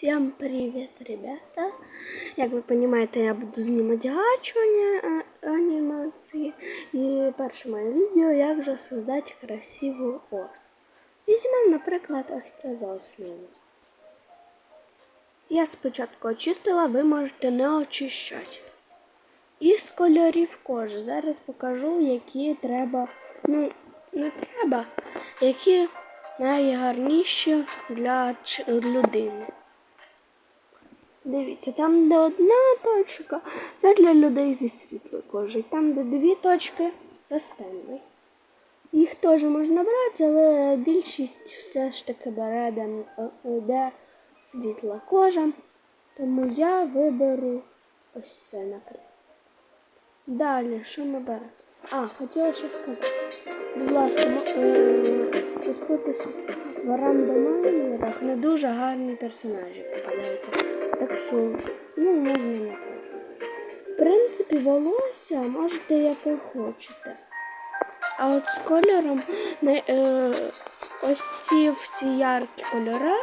Всем привет, ребята! Як ви розумієте, я буду знімати гачу ані- анімації. І перше моє відео, як же создати красиву ос. Візьмемо, наприклад, ось це за основу. Я спочатку очистила, ви можете не очищати. Із кольорів кожи. Зараз покажу, які треба. Ну, не треба, які найгарніші для людини. Дивіться, там, де одна точка, це для людей зі світлою кожею. Там, де дві точки, це з. Їх теж можна брати, але більшість все ж таки бере, де, е, де світла кожа. Тому я виберу ось це, наприклад. Далі, що ми беремо? А, хотіла ще сказати. Будь ласка, м- е, підписуйтесь в не дуже гарні персонажі попадаються. Так що, ну, можна не. В принципі, волосся можете яке хочете. А от з кольором не, е, ось ці всі яркі кольори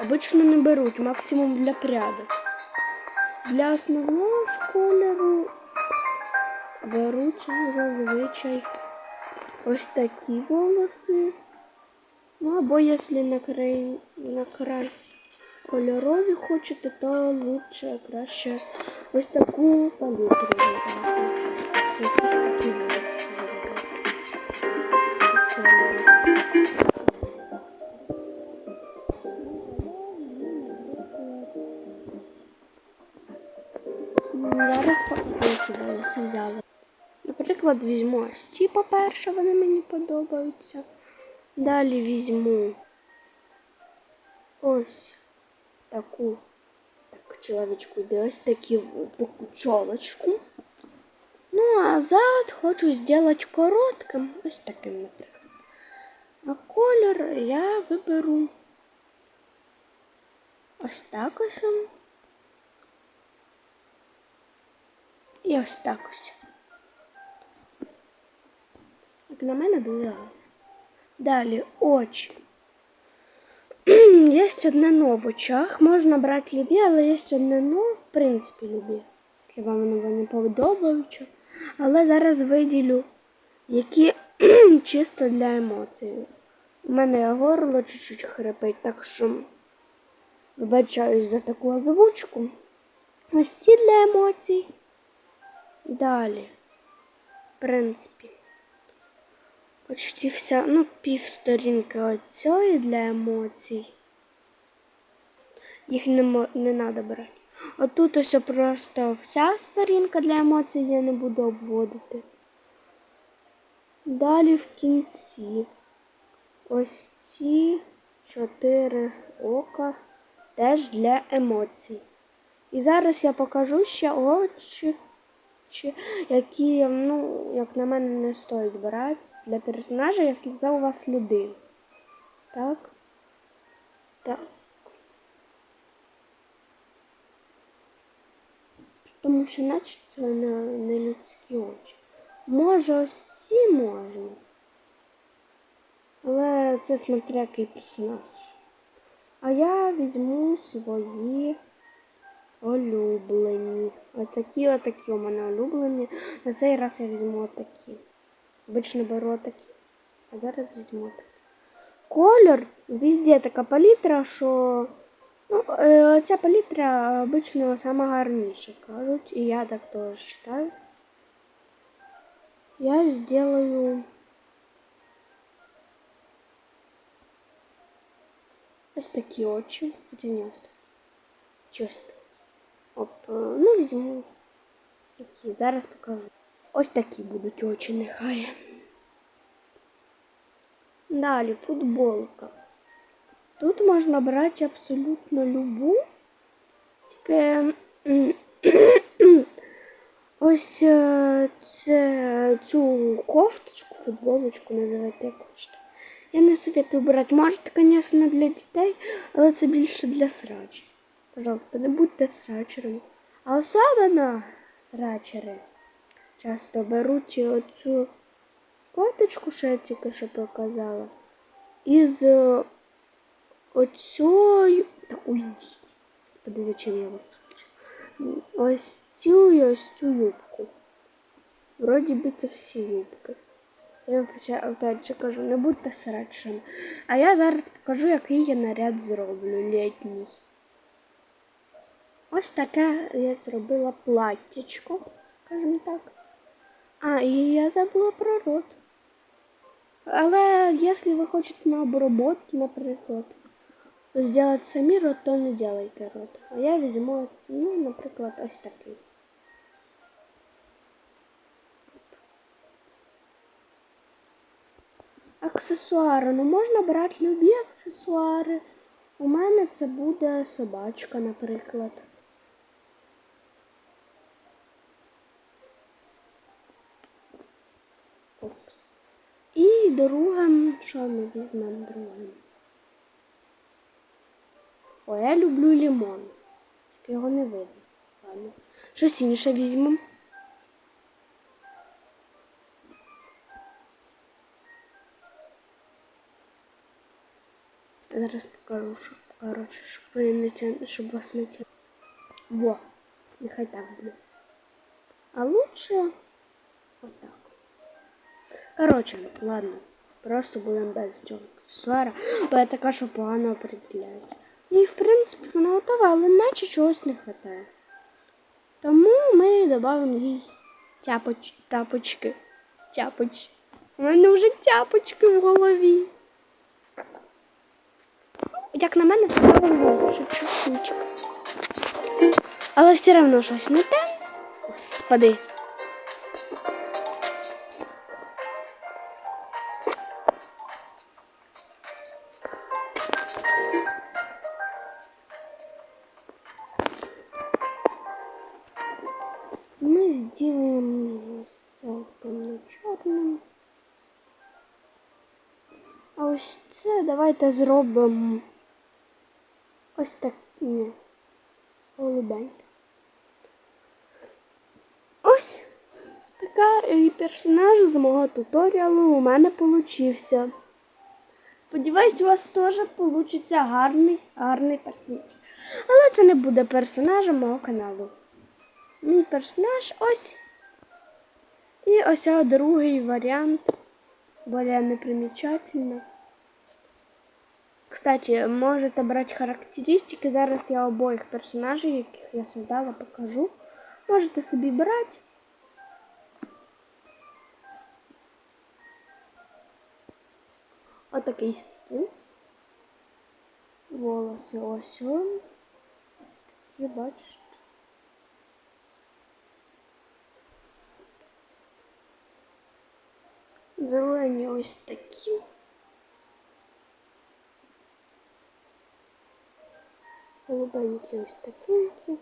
обично не беруть, максимум для прядок. Для основного кольору беруть зазвичай ось такі волоси. Ну, або якщо на край, на край кольорові хочете, то лучше краще ось таку палітру взяти. Якісь такі які взяли. Наприклад, візьму ось ці, по-перше, вони мені подобаються. Далі візьму ось таку, так, чоловічку йде, ось таку чолочку. Ну, а зад хочу зробити коротким, ось таким, наприклад. А колір я виберу ось так ось. І ось так ось. Як на мене дуже. Далі очі. Є одне но в очах. Можна брати любі, але є одне но, в принципі, любі. Якщо вам воно не подобається. Але зараз виділю, які чисто для емоцій. У мене горло чуть-чуть хрипить, так що вибачаюсь за таку озвучку. Ось ті для емоцій. Далі. В принципі. Почти вся, ну, пів сторінки оцьої для емоцій. Їх не, мо- не треба брати. Отут ось просто вся сторінка для емоцій я не буду обводити. Далі в кінці. Ось ці чотири ока теж для емоцій. І зараз я покажу ще очі, які, ну, як на мене, не стоїть брати для персонажа, якщо це у вас людина. Так. Так. Тому що наче це не, не людські очі. Може, ось ці можна. Але це смотря який персонаж. А я візьму свої улюблені. Отакі, отакі у мене улюблені. На цей раз я візьму отакі. Обично беру отакі, а зараз візьму отакі. Колір везде така палітра, що ну, е, ця палітра обично сама гарніша, кажуть, і я так теж вважаю. Я сделаю ось такі очі. Хоча ні, ось так. Чисто. Оп, е, ну візьму такі. Зараз покажу. Ось такі будуть очі нехай. Далі футболка. Тут можна брати абсолютно любу. Тільки ось е, це, цю кофточку, футболочку називайте як хочете. Я не советую брати. Можете, звісно, для дітей, але це більше для срачів. Пожалуйста, не будьте срачерами. А особливо срачери часто беруть оцю кофточку, що я тільки що показала, із е, оцю... Та уйдіть. Господи, зачем я вас включу? Ось цю і ось цю юбку. Вроді би це всі юбки. Я опять- опять же кажу, не будьте срачами. А я зараз покажу, який я наряд зроблю літній. Ось таке я зробила платтячко, скажімо так. А, і я забула про рот. Але якщо ви хочете на обработки, наприклад, то зробити самі рот, то не делайте рот. А я візьму, ну, наприклад, ось такий. Аксесуари. Ну можна брати любі аксесуари. У мене це буде собачка, наприклад. Опс. І другим, що ми візьмемо другим? О, я люблю лимон. Тільки його не видно. Ладно. Щось інше візьмемо. Зараз покажу, щоб, коротше, щоб ви не тя... щоб вас не тя... Во, нехай так буде. А лучше отак. Коротше, ладно. Просто будемо без цього аксесуара, бо я така, що погано определяю. І в принципі вона готова, але наче чогось не вистачає. Тому ми додамо їй тяпоч... тапочки. Тяпоч. У мене вже тяпочки в голові. Як на мене, це правильно чуть-чуть. Але все одно щось не те. Господи. А ось це давайте зробимо ось так. Ні. Голубеньке. Ось така і персонаж з мого туторіалу у мене получився. Сподіваюсь, у вас теж получиться гарний, гарний персонаж. Але це не буде персонажем мого каналу. Мій персонаж ось. І ось другий варіант. Более непримечательно. Кстати, можете брати характеристики. Зараз я обоїх персонажів, яких я создала, покажу. Можете собі брати. Отакий скін. Волоси ось он. Ось такі, бачите. Зелені ось такі. Голубенькі ось такенькі.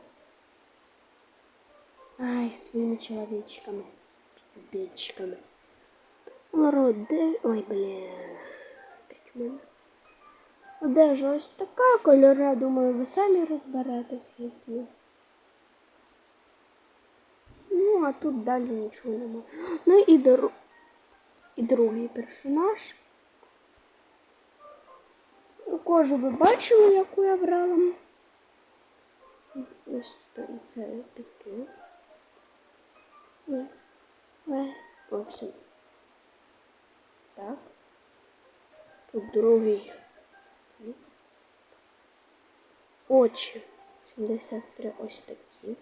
Ай, з твоїми чоловічками. Бічками. Роде... Ой, блін. Опять в мене. Одежа ось така, кольори, думаю, ви самі розберетеся. які. Ну, а тут далі нічого немає. Ну і дору І другий персонаж. Кожу ви бачили, яку я брала. Ось це таке. Ні. Е, Ось. Так. Тут другий. Очі. 73 ось такі.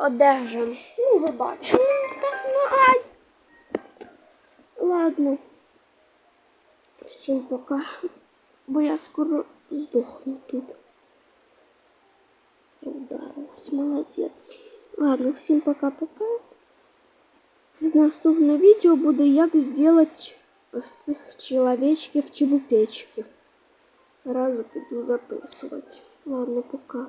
Одежа. Ну, ви бачили, напевно. Ай! Ладно. Всім пока. Бо я скоро здохну тут. Я ударилась. Молодець. Ладно, всім пока-пока. З наступне відео буде як зробити ось цих чоловічків чебупечків. Сразу піду записувати. Ладно, пока.